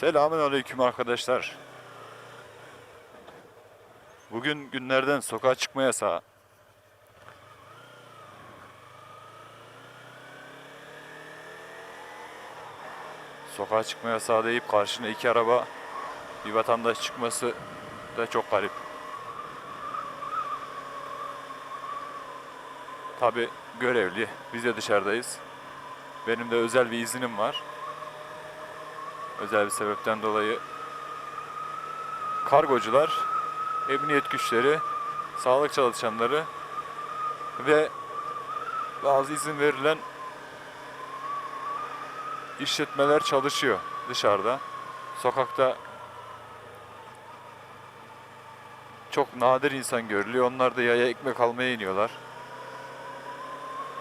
Selamun aleyküm arkadaşlar. Bugün günlerden sokağa çıkma yasağı. Sokağa çıkma yasağı deyip karşına iki araba bir vatandaş çıkması da çok garip. Tabi görevli. Biz de dışarıdayız. Benim de özel bir iznim var. Özel bir sebepten dolayı kargocular, emniyet güçleri, sağlık çalışanları ve bazı izin verilen işletmeler çalışıyor dışarıda. Sokakta çok nadir insan görülüyor. Onlar da yaya ekmek almaya iniyorlar.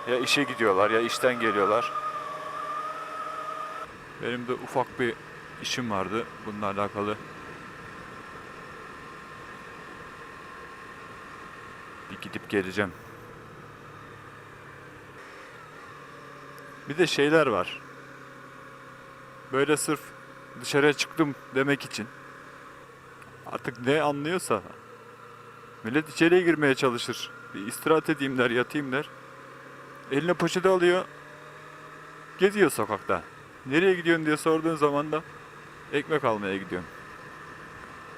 Ya işe gidiyorlar ya işten geliyorlar. Benim de ufak bir işim vardı bununla alakalı. Bir gidip geleceğim. Bir de şeyler var. Böyle sırf dışarıya çıktım demek için. Artık ne anlıyorsa. Millet içeriye girmeye çalışır. Bir istirahat edeyim der, yatayım der. Eline poşeti alıyor. Geziyor sokakta. Nereye gidiyorsun diye sorduğun zaman da ekmek almaya gidiyorum.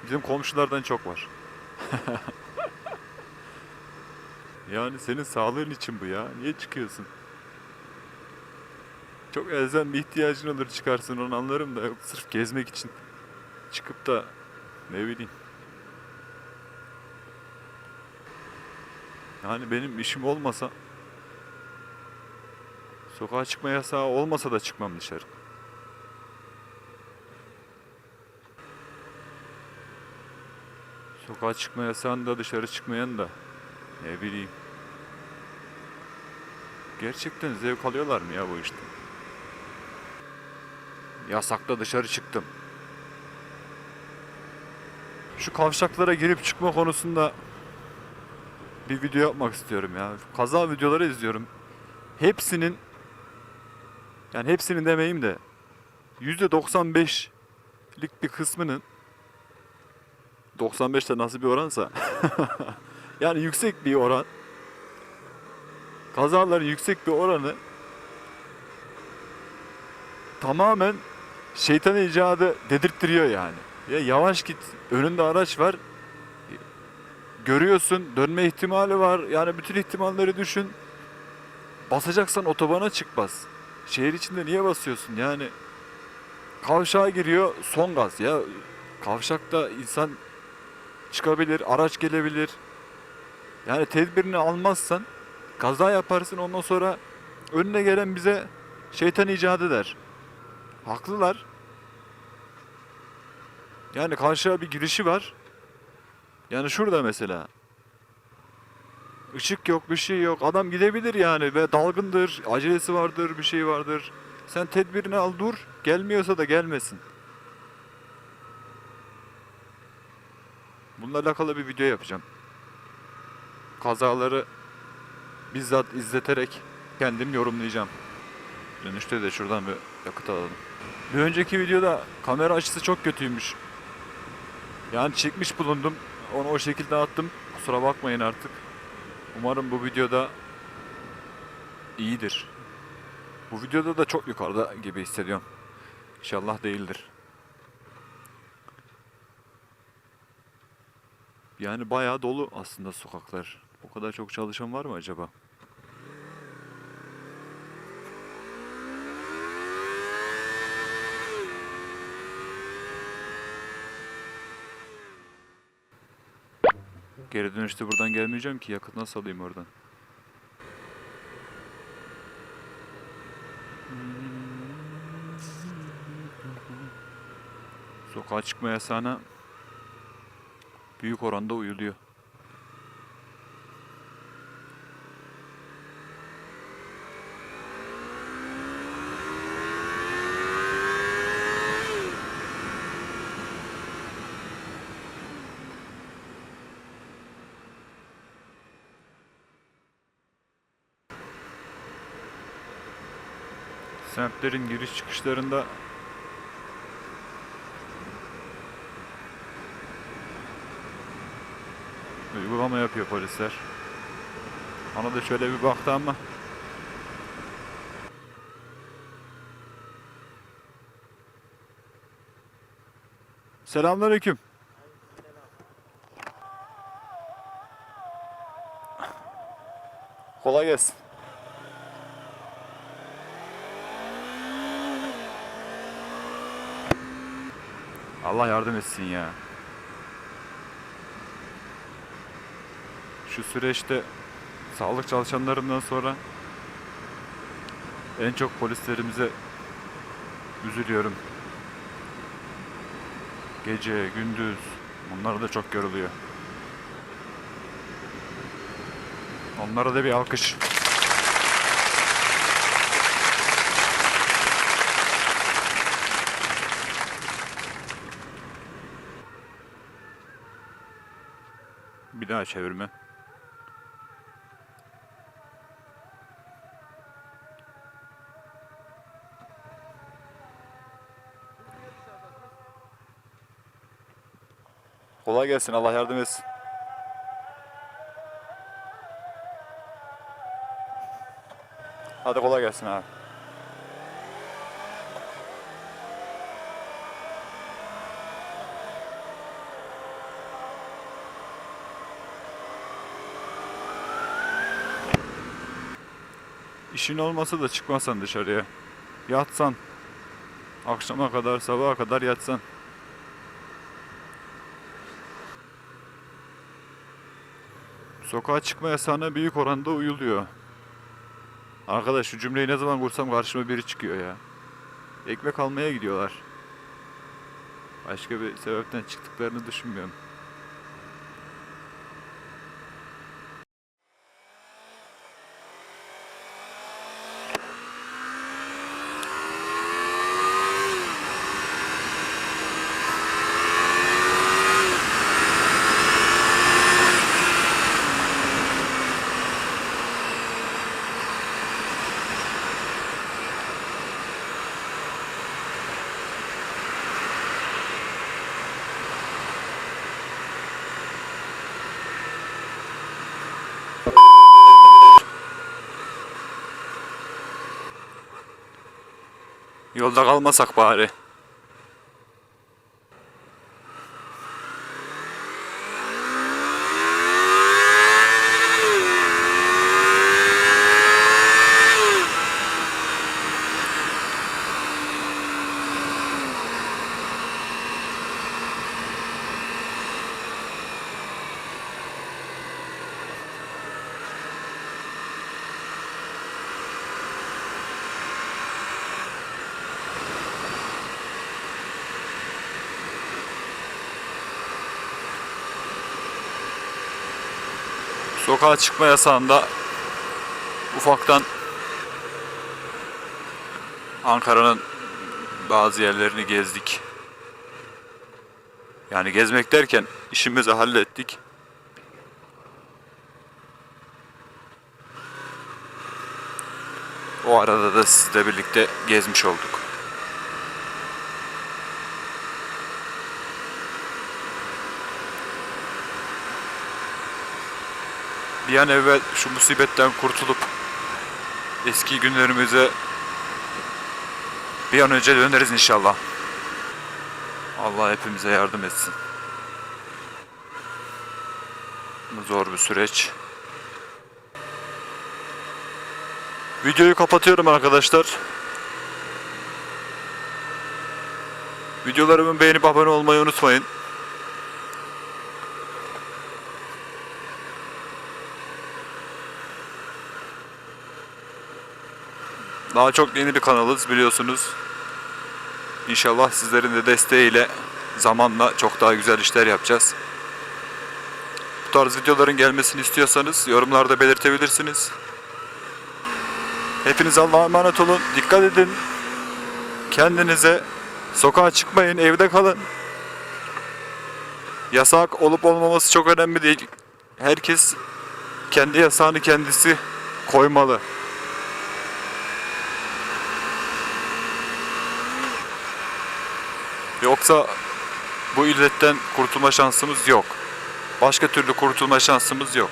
Bizim komşulardan çok var. yani senin sağlığın için bu ya. Niye çıkıyorsun? Çok elzem bir ihtiyacın olur çıkarsın onu anlarım da yok sırf gezmek için çıkıp da ne bileyim. Yani benim işim olmasa Sokağa çıkma yasağı olmasa da çıkmam dışarı. Sokağa çıkma yasağında dışarı çıkmayan da ne bileyim. Gerçekten zevk alıyorlar mı ya bu işte? Yasakta dışarı çıktım. Şu kavşaklara girip çıkma konusunda bir video yapmak istiyorum ya. Kaza videoları izliyorum. Hepsinin yani hepsinin demeyeyim de %95'lik bir kısmının 95 de nasıl bir oransa yani yüksek bir oran kazaların yüksek bir oranı tamamen şeytan icadı dedirttiriyor yani. Ya yavaş git önünde araç var görüyorsun dönme ihtimali var yani bütün ihtimalleri düşün basacaksan otobana çık bas. Şehir içinde niye basıyorsun yani? Kavşağa giriyor son gaz ya. Kavşakta insan çıkabilir, araç gelebilir. Yani tedbirini almazsan kaza yaparsın ondan sonra önüne gelen bize şeytan icadı der. Haklılar. Yani karşıya bir girişi var. Yani şurada mesela. Işık yok, bir şey yok. Adam gidebilir yani ve dalgındır, acelesi vardır, bir şey vardır. Sen tedbirini al dur, gelmiyorsa da gelmesin. Bununla alakalı bir video yapacağım. Kazaları bizzat izleterek kendim yorumlayacağım. Dönüşte de şuradan bir yakıt alalım. Bir önceki videoda kamera açısı çok kötüymüş. Yani çekmiş bulundum. Onu o şekilde attım. Kusura bakmayın artık. Umarım bu videoda iyidir. Bu videoda da çok yukarıda gibi hissediyorum. İnşallah değildir. Yani bayağı dolu aslında sokaklar. O kadar çok çalışan var mı acaba? Geri dönüşte buradan gelmeyeceğim ki yakıt nasıl alayım oradan? Sokağa çıkma yasağına büyük oranda uyuluyor. semtlerin giriş çıkışlarında uygulama yapıyor polisler. Ona da şöyle bir baktı ama Selamünaleyküm. Kolay gelsin. Allah yardım etsin ya. Şu süreçte sağlık çalışanlarından sonra en çok polislerimize üzülüyorum. Gece, gündüz onlar da çok yoruluyor. Onlara da bir alkış. Bir daha çevirme. Kolay gelsin. Allah yardım etsin. Hadi kolay gelsin abi. İşin olmasa da çıkmasan dışarıya. Yatsan. Akşama kadar, sabaha kadar yatsan. Sokağa çıkma yasağına büyük oranda uyuluyor. Arkadaş şu cümleyi ne zaman kursam karşıma biri çıkıyor ya. Ekmek almaya gidiyorlar. Başka bir sebepten çıktıklarını düşünmüyorum. Yolda kalmasak bari. Sokağa çıkma yasağında ufaktan Ankara'nın bazı yerlerini gezdik. Yani gezmek derken işimizi hallettik. O arada da sizle birlikte gezmiş olduk. Bir an evvel şu musibetten kurtulup eski günlerimize bir an önce döneriz inşallah. Allah hepimize yardım etsin. Zor bir süreç. Videoyu kapatıyorum arkadaşlar. Videolarımı beğenip abone olmayı unutmayın. Daha çok yeni bir kanalız biliyorsunuz. İnşallah sizlerin de desteğiyle zamanla çok daha güzel işler yapacağız. Bu tarz videoların gelmesini istiyorsanız yorumlarda belirtebilirsiniz. Hepiniz Allah'a emanet olun. Dikkat edin. Kendinize sokağa çıkmayın, evde kalın. Yasak olup olmaması çok önemli değil. Herkes kendi yasağını kendisi koymalı. Yoksa bu illetten kurtulma şansımız yok. Başka türlü kurtulma şansımız yok.